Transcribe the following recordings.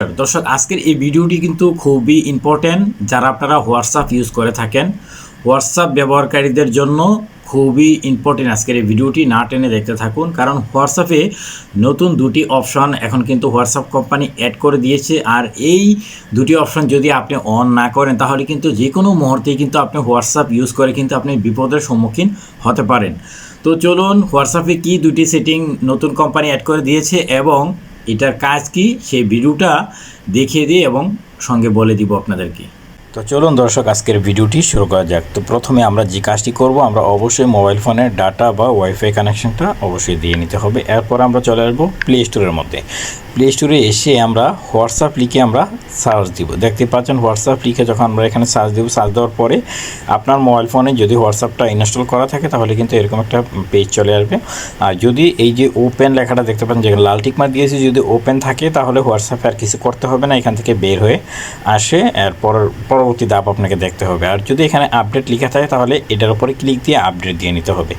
দর্শক, আজকের এই ভিডিওটি কিন্তু খুবই ইম্পর্ট্যান্ট যারা আপনারা হোয়াটসঅ্যাপ ইউজ করে থাকেন। হোয়াটসঅ্যাপ ব্যবহারকারীদের জন্য খুবই ইম্পর্টেন্ট আজকের এই ভিডিওটি, না টেনে দেখতে থাকুন। কারণ হোয়াটসঅ্যাপে নতুন দুটি অপশন এখন কিন্তু হোয়াটসঅ্যাপ কোম্পানি অ্যাড করে দিয়েছে। আর এই দুটি অপশন যদি আপনি অন না করেন, তাহলে কিন্তু যে কোনো মুহূর্তেই কিন্তু আপনি হোয়াটসঅ্যাপ ইউজ করে কিন্তু আপনি বিপদের সম্মুখীন হতে পারেন। তো চলুন হোয়াটসঅ্যাপে কি দুটি সেটিং নতুন কোম্পানি অ্যাড করে দিয়েছে এবং এটার কাজ কি? সেই ভিডিওটা দেখিয়ে দিই এবং সঙ্গে বলে দিব আপনাদেরকে। তো চলুন দর্শক, আজকের ভিডিওটি শুরু করা যাক। তো প্রথমে আমরা যে কাজটি করব, আমরা অবশ্যই মোবাইল ফোনের ডাটা বা ওয়াইফাই কানেকশনটা অবশ্যই দিয়ে নিতে হবে। এরপর আমরা চলে আসব প্লে স্টোরের মধ্যে। প্লে স্টোরে এসে আমরা হোয়াটসঅ্যাপ লিখে আমরা সার্চ দিব। দেখতে পাচ্ছেন হোয়াটসঅ্যাপ লিখে যখন আমরা এখানে সার্চ দিব সার্চ দেওয়ার পরে আপনার মোবাইল ফোনে যদি হোয়াটসঅ্যাপটা ইনস্টল করা থাকে, তাহলে কিন্তু এরকম একটা পেজ চলে আসবে। আর যদি এই যে ওপেন লেখাটা দেখতে পাচ্ছেন, যেখানে লাল টিক মার দিয়েছি, যদি ওপেন থাকে, তাহলে হোয়াটসঅ্যাপে আর কিছু করতে হবে না, এখান থেকে বের হয়ে আসে। এরপর পরবর্তী ধাপ আপনাকে দেখতে হবে। আর যদি এখানে আপডেট লেখা থাকে, তাহলে এটার উপরে ক্লিক দিয়ে আপডেট দিয়ে নিতে হবে।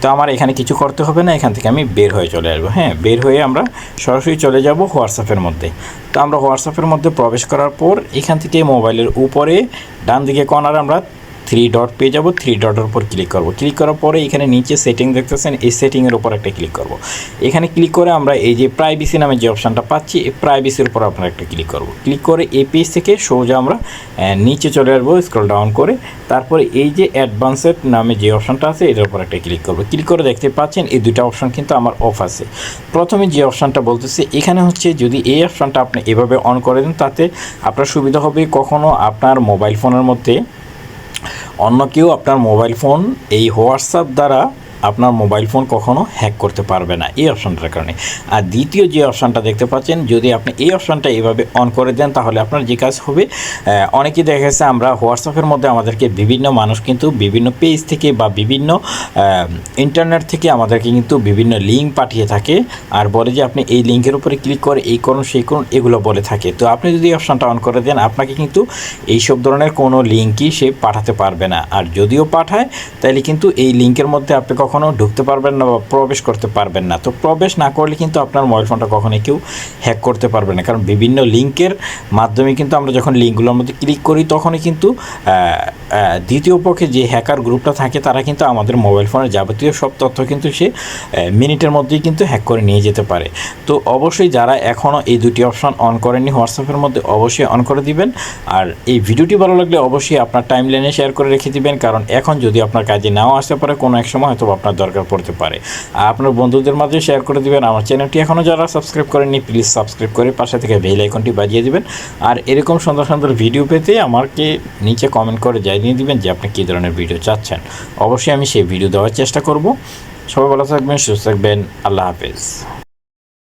তো আমার এখানে কিছু করতে হবে না, এখান থেকে আমি বের হয়ে চলে আসব। হ্যাঁ বের হয়ে আমরা সরাসরি চলে যাব হোয়াটসঅ্যাপের মধ্যে। তো আমরা হোয়াটসঅ্যাপের মধ্যে প্রবেশ করার পর, এখান থেকে মোবাইলের উপরে ডান দিকে কর্নারে আমরা থ্রি ডট পেয়ে যাব থ্রি ডটের উপর ক্লিক করব। ক্লিক করার পরে এখানে নিচে সেটিং দেখতেছেন, এই সেটিংয়ের উপর একটা ক্লিক করব। এখানে ক্লিক করে আমরা এই যে প্রাইভেসি নামে যে অপশানটা পাচ্ছি, এই প্রাইভেসির উপর আপনার একটা ক্লিক করব। ক্লিক করে এই পেজ থেকে সোজা আমরা নিচে চলে আসব স্ক্রল ডাউন করে, তারপরে এই যে অ্যাডভান্সেড নামে যে অপশানটা আছে, এটার উপর একটা ক্লিক করব। ক্লিক করে দেখতে পাচ্ছেন, এই দুটো অপশান কিন্তু আমার অফ আছে। প্রথমে যে অপশানটা বলতেছে, এখানে হচ্ছে যদি এই অপশানটা আপনি এভাবে অন করে দেন, তাতে আপনার সুবিধা হবে কখনো আপনার মোবাইল ফোনের মধ্যে অন্য কেউ আপনার মোবাইল ফোন এই হোয়াটসঅ্যাপ দ্বারা আপনার মোবাইল ফোন কখনো হ্যাক করতে পারবে না, এই অপশানটার কারণে। আর দ্বিতীয় যে অপশানটা দেখতে পাচ্ছেন, যদি আপনি এই অপশানটা এভাবে অন করে দেন, তাহলে আপনার যে কাজ হবে অনেকেই দেখা গেছে আমরা হোয়াটসঅ্যাপের মধ্যে আমাদেরকে বিভিন্ন মানুষ কিন্তু বিভিন্ন পেজ থেকে বা বিভিন্ন ইন্টারনেট থেকে আমাদেরকে কিন্তু বিভিন্ন লিঙ্ক পাঠিয়ে থাকে। আর বলে যে আপনি এই লিঙ্কের উপরে ক্লিক করে এই করুন, সেই করুন, এগুলো বলে থাকে। তো আপনি যদি এই অপশানটা অন করে দেন, আপনাকে কিন্তু এইসব ধরনের কোনো লিঙ্কই সে পাঠাতে পারবে না। আর যদিও পাঠায় তাহলে কিন্তু এই লিঙ্কের মধ্যে আপনি ঢুকতে পারবেন না বা প্রবেশ করতে পারবেন না। তো প্রবেশ না করলে কিন্তু আপনার মোবাইল ফোনটা কখনোই কেউ হ্যাক করতে পারবে না। কারণ বিভিন্ন লিঙ্কের মাধ্যমে কিন্তু আমরা যখন লিঙ্কগুলোর মধ্যে ক্লিক করি, তখনই কিন্তু দ্বিতীয় পক্ষে যে হ্যাকার গ্রুপটা থাকে, তারা কিন্তু আমাদের মোবাইল ফোনের যাবতীয় সব তথ্য কিন্তু সে মিনিটের মধ্যেই কিন্তু হ্যাক করে নিয়ে যেতে পারে। তো অবশ্যই যারা এখনও এই দুটি অপশন অন করেননি হোয়াটসঅ্যাপের মধ্যে অবশ্যই অন করে দিবেন। আর এই ভিডিওটি ভালো লাগলে অবশ্যই আপনার টাইম লাইনে শেয়ার করে রেখে দিবেন, কারণ এখন যদি আপনার কাজে নাও আসতে পারে, কোনো এক সময় হয়তো আপনার দরকার পড়তে পারে। আর আপনার বন্ধুদের মাঝে শেয়ার করে দিবেন, আমার চ্যানেলটি এখনও যারা সাবস্ক্রাইব করেননি প্লিজ সাবস্ক্রাইব করে পাশে থেকে বেল আইকনটি বাজিয়ে দিবেন। আর এরকম সুন্দর সুন্দর ভিডিও পেতে আমাকে নিচে কমেন্ট করে জানিয়ে দিবেন যে আপনি কী ধরনের ভিডিও চাচ্ছেন। অবশ্যই আমি সেই ভিডিও দেওয়ার চেষ্টা করব। সবাই ভালো থাকবেন, সুস্থ থাকবেন, আল্লাহ হাফেজ।